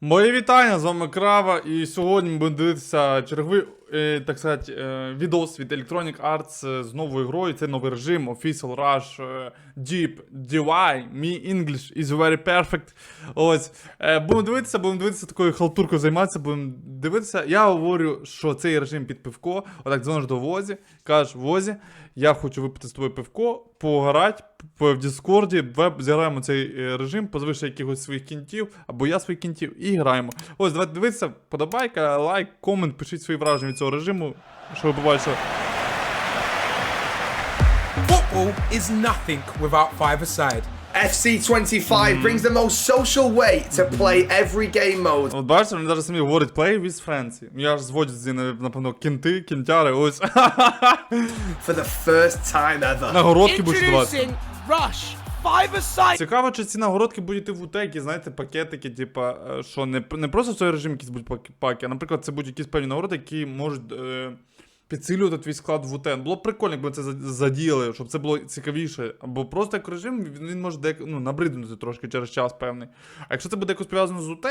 Мої вітання, з вами Крава, і сьогодні ми будемо дивитися черговий, так сказати, е, відос від Electronic Arts е, з новою грою. Це новий режим, Official Rush, е, Deep, DY, Me English is very perfect. Ось. Е, будемо дивитися, будемо дивитися такою халтуркою займатися, будемо дивитися. Я говорю, що цей режим під пивко. Отак дзвониш до Возі, кажеш, Возі, я хочу випити з тобою пивко, пограти в Діскорді, зіграємо цей е, режим, позови якихось своїх кінтів, або я своїх кінтів, і граємо. Ось, давайте дивитися, подобайка, лайк, комент, пишіть свої враження цього режиму, щоб ви бачили. Football is nothing without five-a-side. FC25 brings the most social way to play every game mode. От бачите, вони навіть самі говорять play with friends. Я ж зводять зі, напевно, кінти, кінтяри, ось. For the first time ever. Нагородки будуть давати. Introducing Rush. Цікаво, чи ці нагородки будуть і в утекі, знаєте, пакетики, типа, е, що не, не просто в цей режим якісь будуть паки, а, наприклад, це будуть якісь певні нагороди, які можуть е, підсилювати твій склад в УТН. Було б прикольно, якби це за- задіяли, щоб це було цікавіше. Або просто як режим, він може дек, ну, набриднути трошки через час певний. А якщо це буде якось пов'язано з УТ,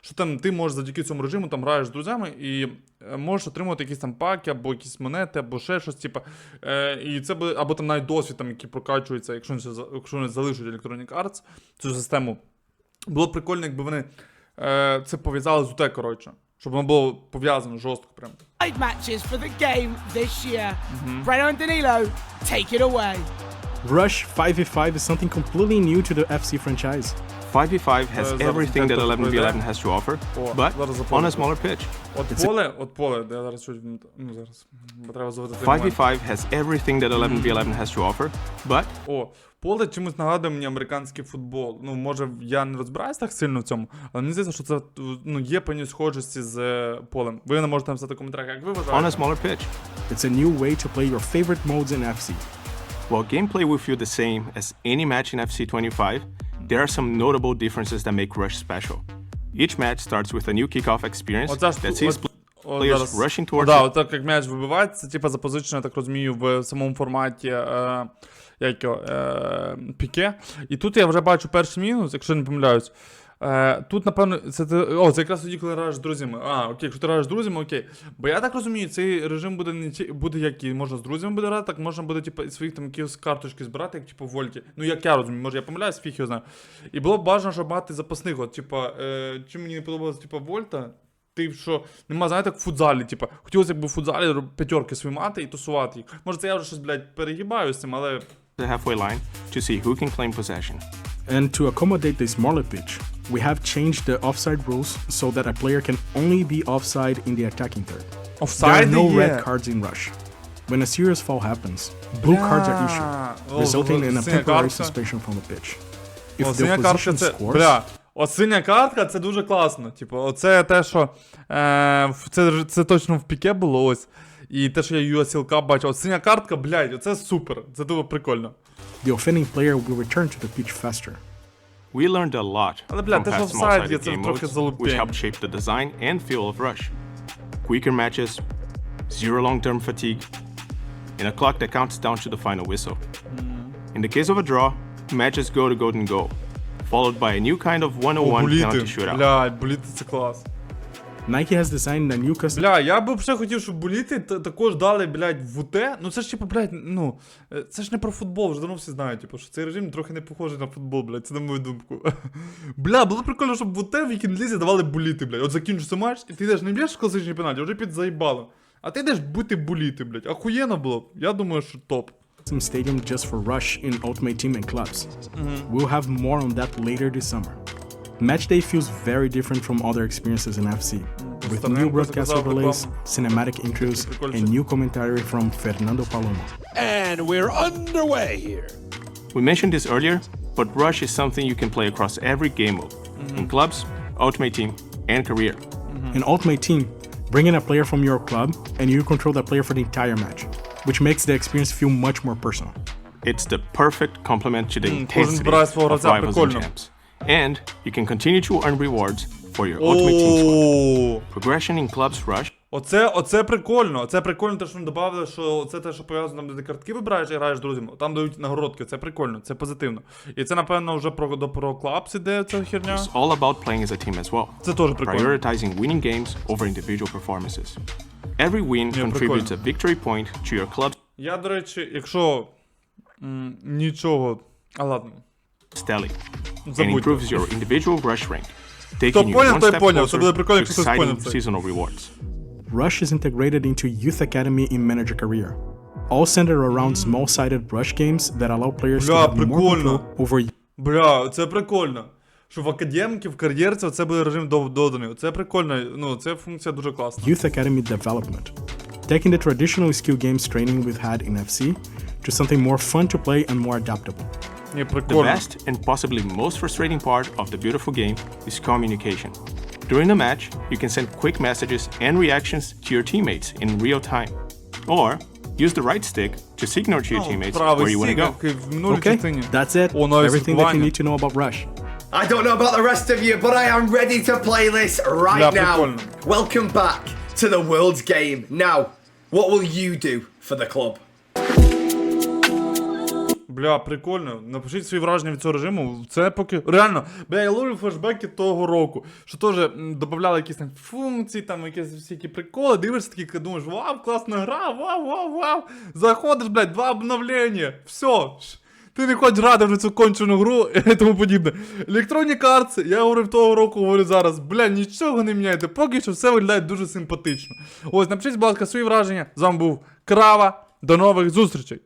що там ти можеш завдяки цьому режиму там граєш з друзями і е, можеш отримувати якісь там паки, або якісь монети, або ще щось, типа. Е, і це буде, або там навіть досвід, там, який прокачується, якщо за- якщо вони залишать Electronic Arts, цю систему. Було б прикольно, якби вони е, це пов'язали з УТ, коротше. Щоб воно було пов'язано жорстко прям. matches for the game this year. Breno and Danilo, take it away. Rush 5v5 is something completely new to the FC franchise. 5v5 has Uh, that everything was that fantastic 11v11 play has to offer, Oh, but that was a on a play. smaller pitch. От поле, от поле, де я зараз чуть, ну зараз, бо треба зловити цей момент. 5v5 has everything that 11v11 has to offer, but О, поле чимось нагадує мені американський футбол. Ну, може, я не розбираюсь так сильно в цьому, але мені здається, що це ну, є певні схожості з е, полем. Ви не можете написати в коментарях, як ви on a вважаєте. smaller pitch. It's a new way to play your favorite modes in FC. While gameplay will feel the same as any match in FC25, there are some notable differences that make Rush special. Each match starts with a new kickoff experience Оця ж that sees от- players зараз- rushing towards да, it. отак як м'яч вибивається, типа запозичено, я так розумію, в самому форматі е, як його, е, піке. І тут я вже бачу перший мінус, якщо не помиляюсь. Е, тут, напевно, це, ти- о, це якраз тоді, коли граєш з друзями. А, окей, якщо ти граєш з друзями, окей. Бо я так розумію, цей режим буде не ті, буде як і можна з друзями буде грати, так можна буде, типу, із своїх там якісь карточки збирати, як типу Вольті. Ну, як я розумію, може я помиляюсь, фіг його знаю. І було б бажано, щоб мати запасних. От, типа, е, чим мені не подобалось, типа, Вольта, ти що нема, знаєте, як в футзалі, типа, хотілося б в футзалі роб- п'ятерки свої мати і тусувати їх. Може, це я вже щось, блядь, перегибаю з цим, але the halfway line to see who can claim possession. And to accommodate the smaller pitch, we have changed the offside rules so that a player can only be offside in the attacking third. There are офсайди no є. red cards in Rush. When a serious foul happens, blue cards are issued, О, resulting in a синя temporary картка. suspension from the pitch. О, If the синя картка opposition це. scores, Бля, от синя картка це дуже класно. Типу, оце те, що. Е, в- це, це точно в піке було ось. І те, що я USL Cup бачив. От синя картка, блядь, оце супер. Це дуже прикольно. the offending player will return to the pitch faster. We learned a lot Але, бля, from те, що past офсайд є, small-sided це game трохи modes, which залупень. helped shape the design and feel of Rush. Quicker matches, zero long-term fatigue, and a clock that counts down to the final whistle. In the case of a draw, matches go to golden goal, followed by a new kind of 101 О, penalty буліти. shootout. Блядь, буліти це клас. Nike has designed a new custom Бля, я би ще хотів, щоб буліти та- також дали, блядь, в УТ. Ну це ж типу, блядь, ну. е, Це ж не про футбол, вже давно всі знають, типу, що цей режим трохи не похожий на футбол, блядь, це на мою думку. Бля, було прикольно, щоб в УТ в вікінг-лізі давали буліти, блядь. От закінчиться матч, і ти йдеш не б'єш класичні пенальті, вже під заїбало. А ти йдеш бути буліти, блядь. Ахуєнно було б. Я думаю, що топ. stadium just for Rush in Ultimate Team and clubs. We'll have more on that later this summer. Match day feels very different from other experiences in FC, with new broadcast overlays, cinematic intros, and new commentary from Fernando Palomo. And we're underway here. We mentioned this earlier, but Rush is something you can play across every game mode mm-hmm. in clubs, Ultimate Team, and Career. Mm-hmm. In Ultimate Team, bring in a player from your club and you control that player for the entire match, which makes the experience feel much more personal. It's the perfect complement to the intensity of rivals and champs. And you can continue to earn rewards for your Ultimate Team squad. Progression in clubs rush Оце, оце прикольно. Це прикольно, те, що вони додали, що це те, що пов'язано, там, де ти картки вибираєш і граєш друзями. Там дають нагородки. Це прикольно, це позитивно. І це, напевно, вже про, до про клапс іде ця херня. It's all about playing as a team as well, Це теж прикольно. prioritizing winning games over individual performances. Every win Yeah, contributes a victory point to your club's Я, до речі, якщо м, нічого. А ладно. tally and improves your individual rush rank, Хто taking you поняв, one той step поняв. Це closer буде прикольно, to якщо хтось поняв exciting це. seasonal rewards. Rush is integrated into Youth Academy in Manager Career, all centered around small-sided rush games that allow players to Бля, have more прикольно. control over Бля, це прикольно. Що в академіки, в кар'єрці це буде режим до- доданий. Це прикольно. Ну, це функція дуже класна. Youth Academy development, taking the traditional skill games training we've had in FC to something more fun to play and more adaptable. The best and possibly most frustrating part of the beautiful game is communication. During the match, you can send quick messages and reactions to your teammates in real time. Or use the right stick to signal to your teammates where you want to go. Okay, that's it. Everything that you need to know about Rush. I don't know about the rest of you, but I am ready to play this right now. Welcome back to the world's game. Now, what will you do for the club? Бля, прикольно. Напишіть свої враження від цього режиму. Це поки. Реально, бля, я ловлю флешбеки того року. Що теж додавали якісь там функції, там якісь всякі приколи. Дивишся такі, думаєш, вау, класна гра, вау, вау, вау. Заходиш, блядь, два обновлення. Все. Ти не хочеш грати вже цю кончену гру і тому подібне. Електронні карти, я говорив того року, говорю зараз, бля, нічого не міняйте, поки що все виглядає дуже симпатично. Ось, напишіть, будь ласка, свої враження. З вами був Крава. До нових зустрічей!